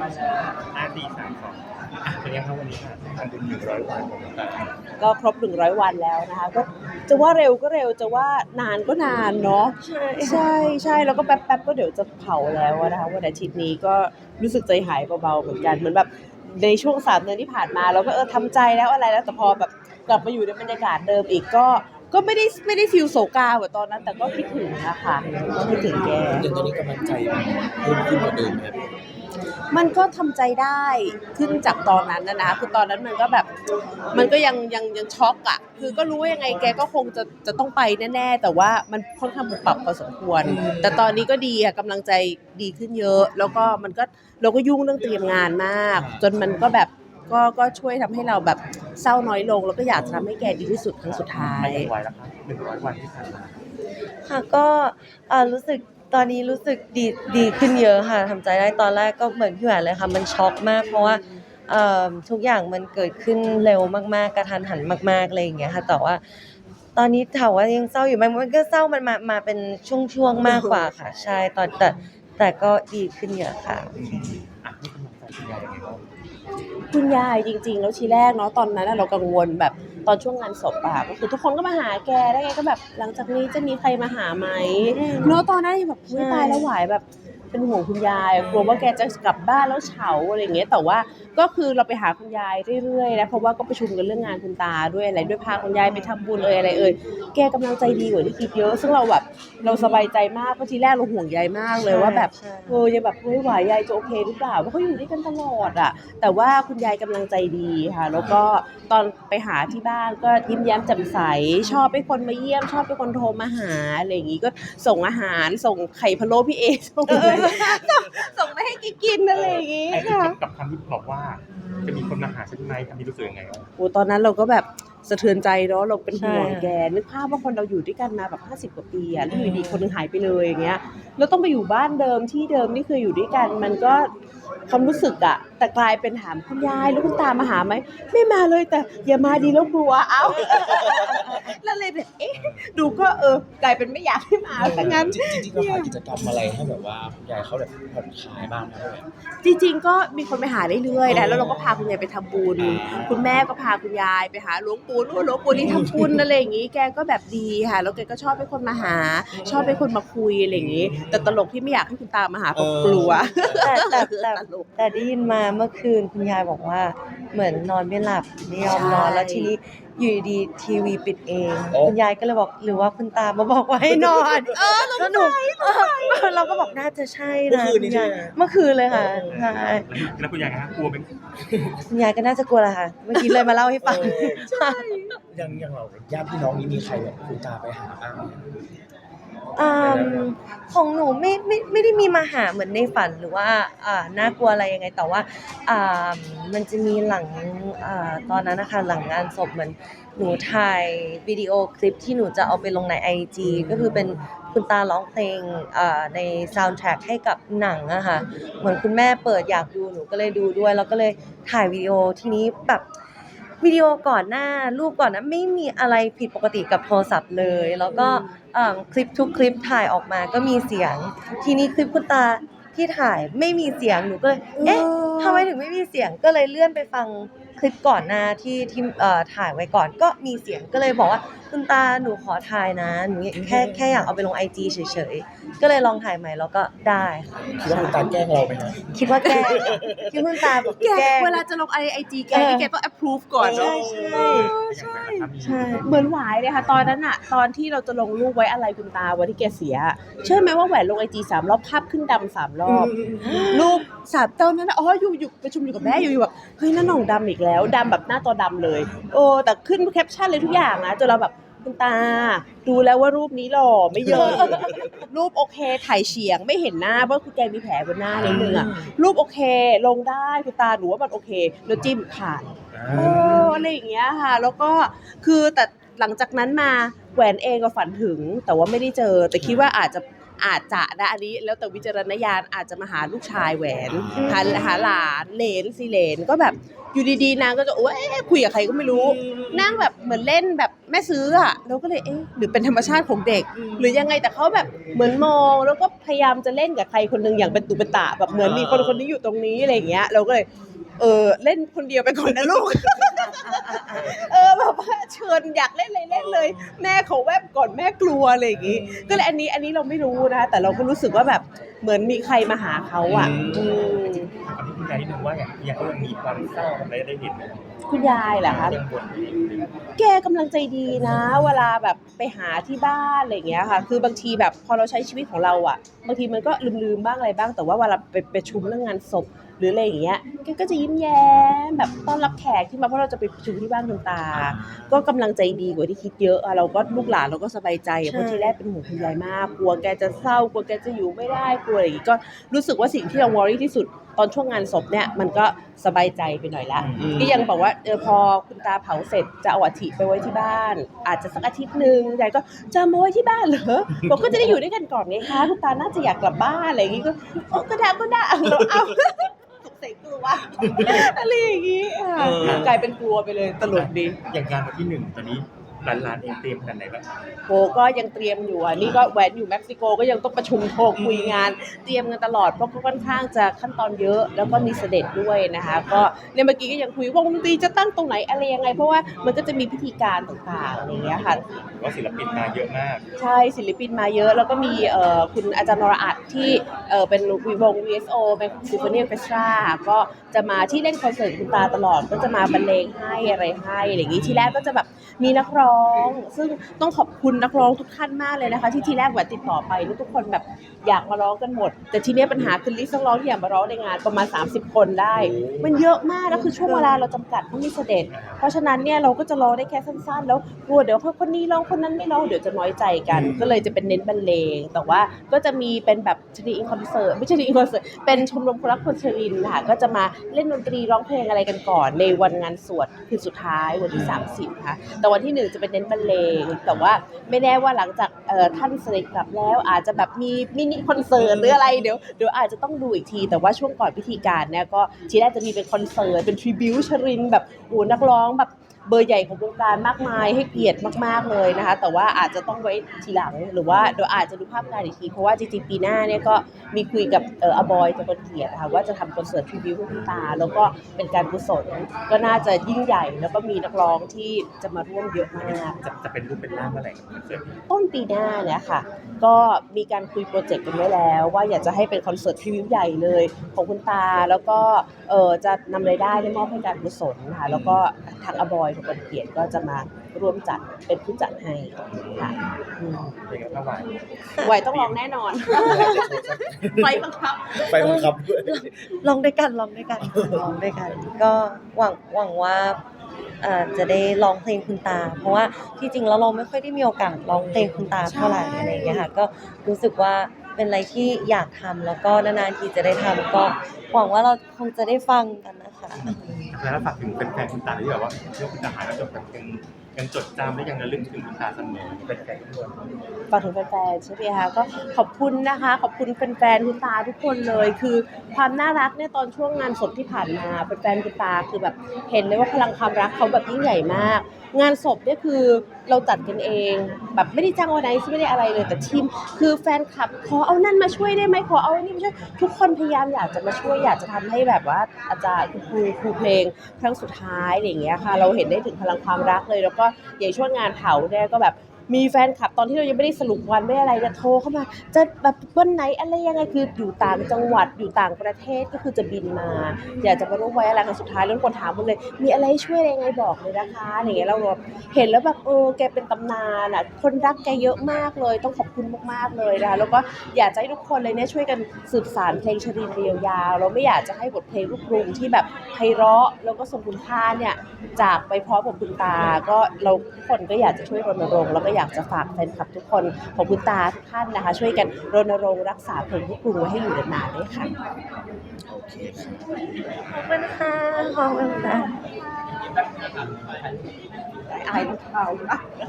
ห้าสี่สามสองอะเป็นยังไงครับวันนี้ค่ะทำบุญหนึ่งร้อยวันของหลวงตาก็ครบ100วันแล้วนะคะก็จะว่าเร็วก็เร็วจะว่านานก็นานเนาะใช่ใช่ใช่แล้วก็แป๊บแป๊บๆก็เดี๋ยวจะเผาแล้วอะนะคะวันอาทิตย์นี้ก็รู้สึกใจหายเบาๆเหมือนกันเหมือนแบบในช่วงสามเดือนที่ผ่านมาเราก็เออทำใจแล้วอะไรแล้วแต่พอแบบกลับมาอยู่ในบรรยากาศเดิมอีกก็ก็ไม่ได้ไม่ได้ฟิลโศกาเหมือนตอนนั้น แต่ก็คิดถึงอะค่ะก็คิดถึงแกเดี๋ยวตอนนี้กำลังใจมันเพิ่มขึ้นกว่าเดิมครับ มันก็ทำใจได้ขึ้นจากตอนนั้นนะนะคือตอนนั้นมันก็แบบ มันก็ยังยังยังช็อกอะคือก็รู้ว่ายังไงแกก็คงจะจะต้องไปแน่ๆ แต่ว่ามันค่อนข้างปรับพอสมควร แต่ตอนนี้ก็ดีอะกำลังใจดีขึ้นเยอะ แล้วก็มันก็เราก็ยุ่งเรื่องเตรียมงานมาก จนมันก็แบบก็ก็ช่วยทำให้เราแบบเศร้าน้อยลง แล้วก็อยากจะทำให้แกดีที่สุดครั้งสุดท้ายไม่ยังไหวแล้วครับหนึ่งร้อยวันที่ผ่านมาค่ะก็เอ่อรู้สึก ตอนนี้รู้สึกดีดีขึ้นเยอะค่ะทำใจได้ตอนแรกก็เหมือนพี่แหวนเลยค่ะ มันช็อกมาก เพราะว่าเอ่อทุกอย่างมันเกิดขึ้นเร็วมากๆกระทันหันมากๆอะไรอย่างเงี้ยค่ะแต่ว่า ตอนนี้ถามว่ายังเศร้าอยู่ไหมมันก็เศร้ามันมามาเป็นช่วงๆมากกว่าค่ะ ใช่ตอนแต่แต่ก็ดีขึ้นเยอะค่ะ อะนี่กำลังใจคุณยายยังไงบ้าง คุณยายจริงๆ แล้วทีแรกเนาะตอนนั้นน่ะเรากังวลแบบ ตอนช่วงงานศพอะก็คือทุกคนก็มาหาแกแล้วแกก็แบบหลังจากนี้จะมีใครมาหาไหมอืมเนาะตอนนั้นยังแบบเฮ้ยใช่ตายแล้วหวายแบบ เป็นห่วงคุณยายกลัวว่าแกจะกลับบ้านแล้วเฉาอะไรอย่างเงี้ยแต่ว่าก็คือเราไปหาคุณยายเรื่อยๆนะเพราะว่าก็ประชุมกันเรื่องงานคุณตาด้วยอะไรด้วยพาคุณยายไปทำบุญเอ่ยอะไรเอ่ยแกกำลังใจดีกว่าที่คิดเยอะ ซึ่งเราแบบเราสบายใจมากเพราะทีแรกเราห่วงยายมากเลยว่าแบบใช่เออยังแบบเฮ้ยหวายยายจะโอเคหรือเปล่าเพราะเขาอยู่ด้วยกันตลอดอะแต่ว่าคุณยายกำลังใจดีค่ะ แล้วก็ตอนไปหาที่บ้านก็ยิ้มแย้มแจ่มใสชอบให้คนมาเยี่ยม ชอบให้คนโทรมาหาอะไรอย่างงี้ก็ส่งอาหารส่งไข่พะโล้พี่เอส่งส่งไปให้กิ๊กกินอะไรอย่างงี้ไอ้ค่ะ กับคำที่บอกว่า จะมีคนมาหาฉันไหมคำนี้รู้สึกยังไงบ้างโอ้ตอนนั้นเราก็แบบสะเทือนใจเนาะเราเป็นห่วงใช่แกนึกภาพว่าคนเราอยู่ด้วยกันมาแบบ 50 กว่าปีอะแล้วอยู่ดีคนหนึงหายไปเลยอย่างเงี้ยแล้วต้องไปอยู่บ้านเดิมที่เดิมที่เคยอยู่ด้วยกัน มันก็ความรู้สึกอะแต่กลายเป็นถามคุณยายแล้วคุณตามาหาไหมไม่มาเลยแต่อย่ามาดีแล้วกลัวเอ้าแล้วเลยแบบเอ๊ะดูก็เออกลายเป็นไม่อยากให้มาซะงั้นจริงๆเราหากิจกรรมอะไรให้แบบว่าคุณยายเขาแบบผ่อนคลายบ้างนะพี่แหวนจริง ๆ ก็มีคนไปหาเรื่อยๆนะแล้วเราก็พาคุณยายไปทำบุญอ่าคุณแม่ก็พาคุณยายไปหาหลวงปู่นู่นหลวงปู่นี่ทำบุญอะไรอย่างงี้แกก็แบบดีค่ะแล้วแกก็ชอบให้คนมาหา ชอบให้คนมาคุยอะไรอย่างงี้ แต่ตลกที่ไม่อยากให้คุณตามาหาเพราะกลัวแต่แต่แต่ตลกแต่ได้ยินมาเมื่อคืนคุณยายบอกว่า เหมือนนอนไม่หลับไม่ยอมนอนใช่แล้วทีนี้อยู่ดีๆทีวีปิดเองโอ้คุณยายก็เลยบอกหรือว่าคุณตามาบอกว่าให้นอนแล้วหนูเออเราก็บอกน่าจะใช่เมื่อนะคืนนี้ใช่ไหมเมื่อคืนเลยค่ะใช่แล้วคุณยายนะกลัวเป็นคุณยายก็น่าจะกลัวแหละค่ะเมื่อกี้เลยมาเล่าให้ฟังเออยังยังเราญาติพี่น้องนี้มีใครแบบคุณตาไปหาบ้างไหม อืมของหนูไม่ไม่ไม่ได้มีมาหาเหมือนในฝันหรือว่าอ่าน่ากลัวอะไรยังไงแต่ว่าอ่ามันจะมีหลังอ่าตอนนั้นนะคะหลังงานศพเหมือนหนูถ่ายวิดีโอคลิปที่หนูจะเอาไปลงใน IG ก็คือเป็นคุณตาร้องเพลงอ่าในซาวด์แทร็กให้กับหนังอะค่ะเหมือนคุณแม่เปิดอยากดูหนูก็เลยดูด้วย แล้วก็เลยถ่ายวิดีโอทีนี้แบบ วิดีโอก่อนหน้ารูปก่อนหนะไม่มีอะไรผิดปกติกับโทรศัพท์เลย แล้วก็เอ่อคลิปทุกคลิปถ่ายออกมาก็มีเสียง ทีนี้คลิปคุณตาที่ถ่ายไม่มีเสียงหนูก็เลยเอ๊ะทำไมถึงไม่มีเสียงก็เลยเลื่อนไปฟัง คลิปก่อนหน้าที่ที่เอ่อถ่ายไว้ก่อนก็มีเสียงก็เลยบอกว่าคุณตาหนูขอถ่ายนะหนูแค่แค่อยากเอาไปลงไอจีเฉยๆ ก็เลยลองถ่ายใหม่แล้วก็ได้ค่ะคิดว่าคุณตาแกล้งเราไหมฮะคิดว่าแกล้งคิดว่าคุณตาบอกแกแกล้ง เวลาจะลงไอไอจีแกนี่แกต้อง approve ก่อนเนาะใช่ใช่อย่างไรนะครับมีใช่ เหมือนหวายเลยค่ะ ตอนนั้นอะตอนที่เราจะลงรูปไว้อะไรคุณตาวันที่แกเสียเชื่อไหมว่าแหวนลงไอจีสามรอบภาพขึ้นดำสามรอบลูกสามตอนนั้นน่ะอ๋ออยู่อยู่ประชุมอยู่กับแม่อยู่อยู่แบบเฮ้ยน้าหน่องดำอีกแล้วดำแบบหน้าตัวดำเลย โอ้แต่ขึ้นแคปชั่นเลยทุกอย่างนะจนเราแบบคุณตา ดูแล้วว่ารูปนี้หล่อไม่เยอะ รูปโอเคถ่ายเฉียงไม่เห็นหน้าเพราะคุณแกมีแผลบนหน้านิดนึงอะรูปโอเค ลงได้คุณตาหนูว่ามันโอเคแล้วจิ้มผ่านโอ้อะไรอย่างเงี้ยค่ะ แล้วก็คือแต่หลังจากนั้นมาแหวนเองก็ฝันถึง แต่ว่าไม่ได้เจอ แต่คิดว่าอาจจะอาจจะนะอันนี้แล้วแต่วิจารณญาณอาจจะมาหาลูกชายแหวนหาหาหลานเหลนสิเหลนก็แบบ อยู่ดีๆนางก็จะโอ้ยคุยกับใครก็ไม่รู้ นั่งแบบเหมือนเล่นแบบแม่ซื้ออะเราก็เลยเอ๊ะหรือเป็นธรรมชาติของเด็ก หรือยังไงแต่เขาแบบเหมือนมองแล้วก็พยายามจะเล่นกับใครคนหนึงอย่างเป็นตุเป็นตะแบบเหมือนมีคนคนนี้อยู่ตรงนี้อะไรอย่างเงี้ยเราก็เลยเออเล่นคนเดียวไปก่อนนะลูก เออแบบว่าเชิญอยากเล่นเลยเล่นเลย แม่เขาแวบก่อนแม่กลัวอะไรอย่างงี้ก็เลยอันนี้อันนี้เราไม่รู้นะแต่เราก็รู้สึกว่าแบบเหมือนมีใครมาหาเขาอะอืมตอนที่ คุณยายนิดนึงว่าอย่างยายก็ยังมีความเศร้าอะไรได้เห็นไหมคุณยายเหรอคะยังบ่นอยู่เลยแกกำลังใจดีนะ เวลาแบบไปหาที่บ้านอะไรอย่างเงี้ยค่ะ คือบางทีแบบพอเราใช้ชีวิตของเราอะ บางทีมันก็ลืมๆบ้างอะไรบ้าง แต่ว่าเวลาไปประชุมเรื่องงานศพหรืออะไรอย่างเงี้ยแกก็จะยิ้มแย้มแบบต้อนรับแขกที่มาเพราะเราจะไปประชุมที่บ้านคุณตา ก็กำลังใจดีกว่าที่คิดเยอะอะเราก็ลูกหลานเราก็สบายใจอะใช่เพราะทีแรกเป็นห่วงคุณยายมาก กลัวแกจะเศร้ากลัวแกจะอยู่ไม่ได้กลัวอะไรอย่างงี้ก็รู้สึกว่าสิ่งที่เราวอรี่ที่สุด ตอนช่วงงานศพเนี่ยมันก็สบายใจไปหน่อยละอืมก็ยังบอกว่าเออพอคุณตาเผาเสร็จจะเอาอัฐิไปไว้ที่บ้าน อาจจะสักอาทิตย์หนึ่งยายก็จะเอามาไว้ที่บ้านเหรอบอกก็จะได้อยู่ด้วยกันก่อนไงคะคุณตาน่าจะอยากกลับบ้านอะไรอย่างงี้ก็โอ้ก็ได้ก็ได้เราเอาสงสัยกลัวอะไรอย่างงี้ค่ะเออกลายเป็นกลัวไปเลยตลกดีอย่างงานวันที่หนึ่งตอนนี้ หลานๆเองเตรียมขนาดไหนบ้างโหก็ยังเตรียมอยู่อะนี่ก็แหวนอยู่เม็กซิโกก็ยังต้องประชุมโทรคุยงาน เตรียมกันตลอดเพราะก็ค่อนข้างจะขั้นตอนเยอะแล้วก็มีเสด็จด้วยนะคะ ก็เนี่ยเมื่อกี้ก็ยังคุยวงดนตรีจะตั้งตรงไหนอะไรยังไง เพราะว่ามันก็จะมีพิธีการต่างๆอย่างเงี้ยค่ะหรือว่าศิลปินมาเยอะมาก ใช่ศิลปินมาเยอะ แล้วก็มีเอ่อคุณอาจารย์นรอัตที่เอ่อเป็นวง VSO เป็นซิมโฟนีออเคสตราก็จะมาที่เล่นคอนเสิร์ตคุณตาตลอดก็จะมาบรรเลงให้อะไรให้อะไรอย่างงี้ทีแรกก็จะแบบมีนักร้องซึ่งต้องขอบคุณนักร้องทุกท่านมากเลยนะคะ ที่ทีแรกแหวนติดต่อไปแล้วทุกคนแบบอยากมาร้องกันหมด แต่ทีเนี้ยปัญหาคือลิสต์นักร้องที่อยากมาร้องในงานประมาณ 30 คนได้ มันเยอะมากแล้วคือช่วงเวลาเราจำกัดต้องมีเสด็จ เพราะฉะนั้นเนี่ยเราก็จะร้องได้แค่สั้นๆ แล้วกลัวเดี๋ยวคนนี้ร้องคนนั้นไม่ร้องเดี๋ยวจะน้อยใจกัน ก็เลยจะเป็นเน้นบรรเลง แต่ว่าก็จะมีเป็นแบบชนีอินคอนเสิร์ตไม่ใช่ชนีอินคอนเสิร์ตเป็นชมรมคนรักคนชรินทร์ค่ะก็จะมาเล่นดนตรีร้องเพลงอะไรกันก่อน ในวันงานสวดคือสุดท้ายวันที่ 30ค่ะแต่วันที่หนึ่งจะเป็นเน้นบรรเลงแต่ว่าไม่แน่ว่าหลังจากเอ่อท่านเสด็จกลับแล้ว อาจจะแบบมีมินิคอนเสิร์ตหรืออะไรเดี๋ยวเดี๋ยวอาจจะต้องดูอีกที แต่ว่าช่วงก่อนพิธีการเนี่ยก็ทีแรกจะมีเป็นคอนเสิร์ตเป็นทริบิวชรินทร์แบบโอ้นักร้องแบบ เบอร์ใหญ่ของวงการมากมายให้เกียรติมาก ๆเลยนะคะ แต่ว่าอาจจะต้องไว้ทีหลังหรือว่าเดี๋ยวอาจจะดูภาพการอีกทีเพราะว่าจริงๆปีหน้าเนี่ยก็มีคุยกับเอ่ออบอยจะเป็นเกียรตินะคะว่าจะทำคอนเสิร์ตทริบิวให้คุณตา แล้วก็เป็นการกุศลก็น่าจะยิ่งใหญ่แล้วก็มีนักร้องที่จะมาร่วมเยอะมาก จะจะเป็นรูปเป็นร่างเมื่อไหร่กับคอนเสิร์ตนี้ต้นปีหน้าเนี่ยค่ะ ก็มีการคุยโปรเจกต์กันไว้แล้ว ว่าอยากจะให้เป็นคอนเสิร์ตทริวิวใหญ่เลยของคุณตา แล้วก็เออจะนำรายได้ได้มอบให้การกุศลค่ะแล้วก็ ทางอบอยของคนเกียรติก็จะมาร่วมจัดเป็นผู้จัดให้ค่ะอืมเป็นกับพระวายไหวต้องลองแน่นอนไฟบังคับไฟบังคับด้วยลองด้วยกันลองด้วยกันลองด้วยกัน ก็หวังหวังว่าเอ่อจะได้ร้องเพลงคุณตา เพราะว่าที่จริงแล้วเราไม่ค่อยได้มีโอกาสร้องเพลงคุณตาเท่าไหร่ใช่อะไรอย่างเงี้ยค่ะก็รู้สึกว่า เป็นอะไรที่อยากทำแล้วก็นานๆทีจะได้ทำก็หวังว่าเราคงจะได้ฟังกันนะคะ แล้วฝากถึงแฟนๆคุณตาที่แบบว่าเรื่องคุณตาหายแล้วจบแบบยังยังจดจำและยังระลึกถึงคุณตาเสมอแฟนๆทุกคนฝากถึงแฟนๆใช่ไหมคะก็ขอบคุณนะคะ ขอบคุณแฟนๆคุณตาทุกคนเลย คือความน่ารักเนี่ยตอนช่วงงานศพที่ผ่านมาแฟนๆคุณตาคือแบบเห็นเลยว่าพลังความรักเขาแบบยิ่งใหญ่มาก งานศพเนี่ยคือเราจัดกันเอง แบบไม่ได้จ้างวันไหนไม่ได้อะไรเลยแต่ทีม คือแฟนคลับขอเอานั่นมาช่วยได้ไหมขอเอาอันนี้มาช่วยทุกคนพยายามอยากจะมาช่วยอยากจะทำให้แบบว่าอาจารย์คุณครูครูเพลงครั้งสุดท้ายอะไรอย่างเงี้ยค่ะ เราเห็นได้ถึงพลังความรักเลย แล้วก็อย่างช่วงงานเผาเนี่ยก็แบบ มีแฟนคลับตอนที่เรายังไม่ได้สรุปวันไม่อะไรเนี่ยโทรเข้ามา จะแบบวันไหนอะไรยังไงคืออยู่ต่างจังหวัดอยู่ต่างประเทศก็คือจะบินมา อยากจะมาร่วมไว้อะไรครั้งสุดท้ายแล้วทุกคนถามหมดเลย มีอะไรช่วยอะไรยังไงบอกเลยนะคะอย่างเงี้ยเราแบบเห็นแล้วแบบเออแกเป็นตำนานอะคนรักแกเยอะมากเลย ต้องขอบคุณมากๆเลยนะคะแล้วก็อยากจะให้ทุกคนเลยเนี่ยช่วยกันสืบสานเพลงชรินเรียวยาว เราไม่อยากจะให้บทเพลงลูกกรุงที่แบบไพเราะแล้วก็ทรงคุณค่าเนี่ยจากไปพร้อมกับคุณตาก็เราทุกคนก็อยากจะช่วยรณรงค์แล้วก็อยากจะฝากแฟนคลับทุกคนของคุณตาทุกท่านนะคะ ช่วยกันรณรงค์รักษาเพลงลูกกรุงไว้ให้อยู่นานๆด้วยค่ะโอเคครับขอบคุณค่ะขอบคุณค่ะอายลูกเขา